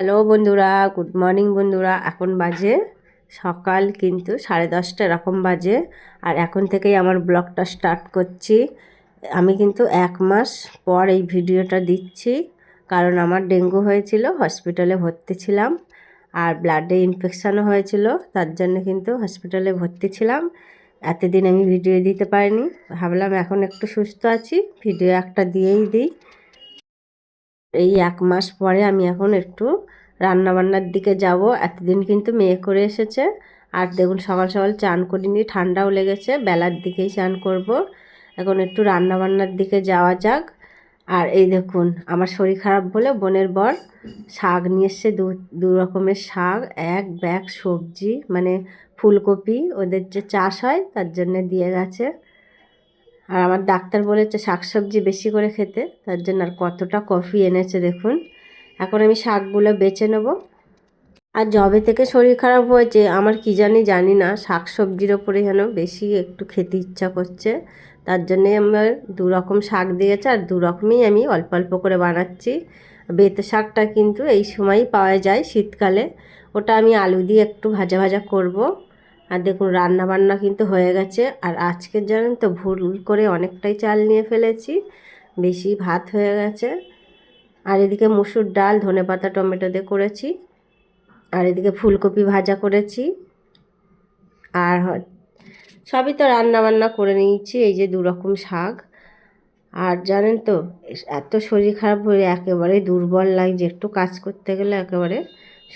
Hello বন্ধুরা, good morning বন্ধুরা। এখন বাজে সকাল কিন্তু সাড়ে দশটা এরকম বাজে, আর এখন থেকেই আমার ব্লগটা স্টার্ট করছি। আমি কিন্তু এক মাস পর এই ভিডিওটা দিচ্ছি, কারণ আমার ডেঙ্গু হয়েছিল, হসপিটালে ভর্তি ছিলাম, আর ব্লাডে ইনফেকশানও হয়েছিল, তার জন্য কিন্তু হসপিটালে ভর্তি ছিলাম। এতদিন আমি ভিডিও দিতে পারিনি, ভাবলাম এখন একটু সুস্থ আছি, ভিডিও একটা দিয়েই দিই। এই এক মাস পরে আমি এখন একটু রান্নাবান্নার দিকে যাব। এতদিন কিন্তু মেয়ে করে এসেছে। আর দেখুন, সকাল সকাল চান করিনি, ঠান্ডাও লেগেছে, বেলার দিকেই চান করব। এখন একটু রান্নাবান্নার দিকে যাওয়া যাক। আর এই দেখুন, আমার শরীর খারাপ বলে বোনের বর শাক নিয়ে এসছে, দু রকমের শাক, এক ব্যাগ সবজি মানে ফুলকপি, ওদের যে চাষ হয় তার জন্য দিয়ে গেছে। আর আমার ডাক্তার বলেছে শাকসবজি বেশি করে খেতে, তার জন্য আর কতটা কফি এনেছে দেখুন। এখন আমি শাকগুলো বেছে নেব। আর জবে থেকে শরীর খারাপ হয়েছে, আমার কি জানি জানি না শাক সবজির ওপরে যেন বেশি একটু খেতে ইচ্ছা করছে, তার জন্যে আমার দু রকম শাক দিয়েছে, আর দু রকমই আমি অল্প অল্প করে বানাচ্ছি। বেতে শাকটা কিন্তু এই সময়ই পাওয়া যায় শীতকালে, ওটা আমি আলু দিয়ে একটু ভাজা ভাজা করব। আর দেখুন রান্না বান্না কিন্তু হয়ে গেছে। আর আজকের জানেন তো ভুল করে অনেকটাই চাল নিয়ে ফেলেছি। বেশি ভাত হয়ে গেছে। আর এদিকে মুসুর ডাল, ধনে পাতা, টমেটো দিয়ে করেছি। আর এদিকে ফুলকপি ভাজা করেছি। আর সবই তো রান্না বান্না করে নিয়েছি, এই যে দু রকম শাক। আর জানেন তো এত শরীর খারাপ হয়ে একেবারে দুর্বল লাগছে একটু কাজ করতে গেলে একেবারে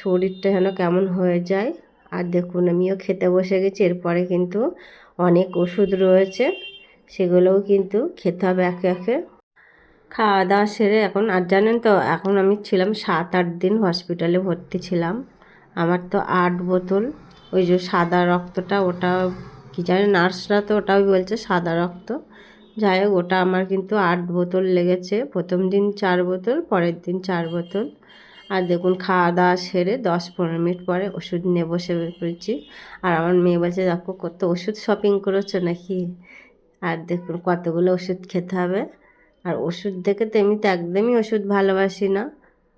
শরীরটা যেন কেমন হয়ে যায়। আর দেখুন, আমিও খেতে বসে গেছি। এরপরে কিন্তু অনেক ওষুধ রয়েছে, সেগুলোও কিন্তু খেতে হবে একে একে। খাওয়া দাওয়া সেরে এখন, আর জানেন তো, এখন আমি ছিলাম সাত আট দিন হসপিটালে ভর্তি ছিলাম। আমার তো আট বোতল, ওই যে সাদা রক্তটা, ওটা কী জানি, নার্সরা তো ওটাও বলছে, সাদা রক্ত। যাই হোক, ওটা আমার কিন্তু আট বোতল লেগেছে। প্রথম দিন চার বোতল, পরের দিন চার বোতল। আর দেখুন খাওয়া দাওয়া সেরে দশ পনেরো মিনিট পরে ওষুধ নিয়ে বসে পড়েছি। আর আমার মেয়ে বলছে দেখো কত ওষুধ শপিং করেছ নাকি? আর দেখুন কতগুলো ওষুধ খেতে হবে। আর ওষুধ দেখে তো এমনিতে একদমই ওষুধ ভালোবাসি না।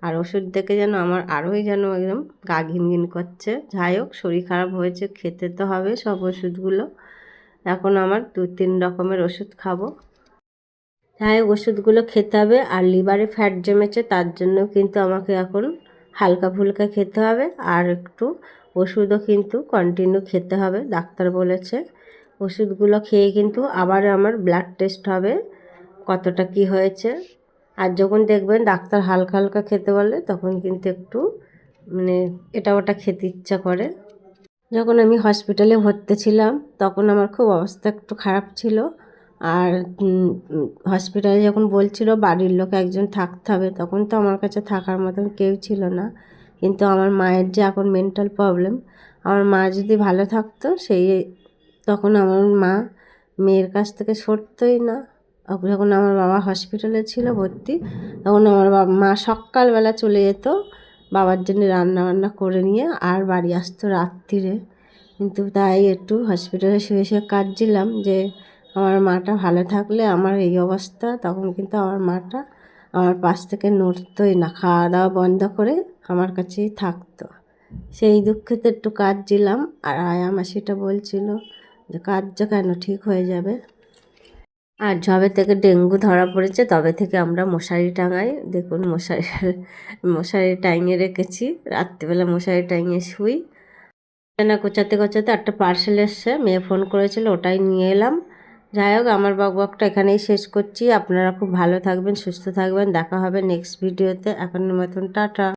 আর ওষুধ দেখে যেন আমার আরোই যেন একদম গা ঘিন ঘিন করছে। যাই হোক, শরীর খারাপ হয়েছে, খেতে তো হবে সব ওষুধগুলো। এখন আমার দু তিন রকমের ওষুধ খাব। হোক ওষুধগুলো খেতে হবে আর লিভারে ফ্যাট জমেছে তার জন্য কিন্তু আমাকে এখন হালকা ফুলকা খেতে হবে আর একটু ওষুধও কিন্তু কন্টিনিউ খেতে হবে, ডাক্তার বলেছে। ওষুধগুলো খেয়ে কিন্তু আবার আমার ব্লাড টেস্ট হবে, কতটা কি হয়েছে। আর যখন দেখবেন ডাক্তার হালকা হালকা খেতে বলে, তখন কিন্তু একটু মানে এটা ওটা খেতে ইচ্ছা করে। যখন আমি হসপিটালে ভর্তি ছিলাম, তখন আমার খুব অবস্থা একটু খারাপ ছিল। আর হসপিটালে যখন বলছিল বাড়ির লোক একজন থাকতে হবে, তখন তো আমার কাছে থাকার মতন কেউ ছিল না। কিন্তু আমার মায়ের যে এখন মেন্টাল প্রবলেম আমার মা যদি ভালো থাকতো, সেই, তখন আমার মা মেয়ের কাছ থেকে সরতই না। যখন আমার বাবা হসপিটালে ছিল ভর্তি, তখন আমার মা সকালবেলা চলে যেত বাবার জন্য রান্না বান্না করে নিয়ে আর বাড়ি আসতো রাত্রিরে। কিন্তু তাই একটু হসপিটালে শুয়ে শুয়ে কাঁদছিলাম যে আমার মাটা ভালো থাকলে আমার এই অবস্থা, তখন কিন্তু আমার মাটা আমার পাশ থেকে নড়তোই না খাওয়া দাওয়া বন্ধ করে আমার কাছেই থাকতো। সেই দুঃখেতে একটু কাঁদছিলাম আর আয়া মাসিটা বলছিল যে কাজ কেন? ঠিক হয়ে যাবে। আর যবে থেকে ডেঙ্গু ধরা পড়েছে, তবে থেকে আমরা মশারি টাঙাই। দেখুন, মশারি মশারি টাঙিয়ে রেখেছি। রাত্রিবেলা মশারি টাঙিয়ে শুই। কোচাতে কোচাতে একটা পার্সেল এসছে, মেয়ে ফোন করেছিল, ওটাই নিয়ে এলাম। যাই হোক, আমার বকবকটা এখানেই শেষ করছি। আপনারা খুব ভালো থাকবেন, সুস্থ থাকবেন। দেখা হবে নেক্সট ভিডিওতে এখনের মতন, টাটা।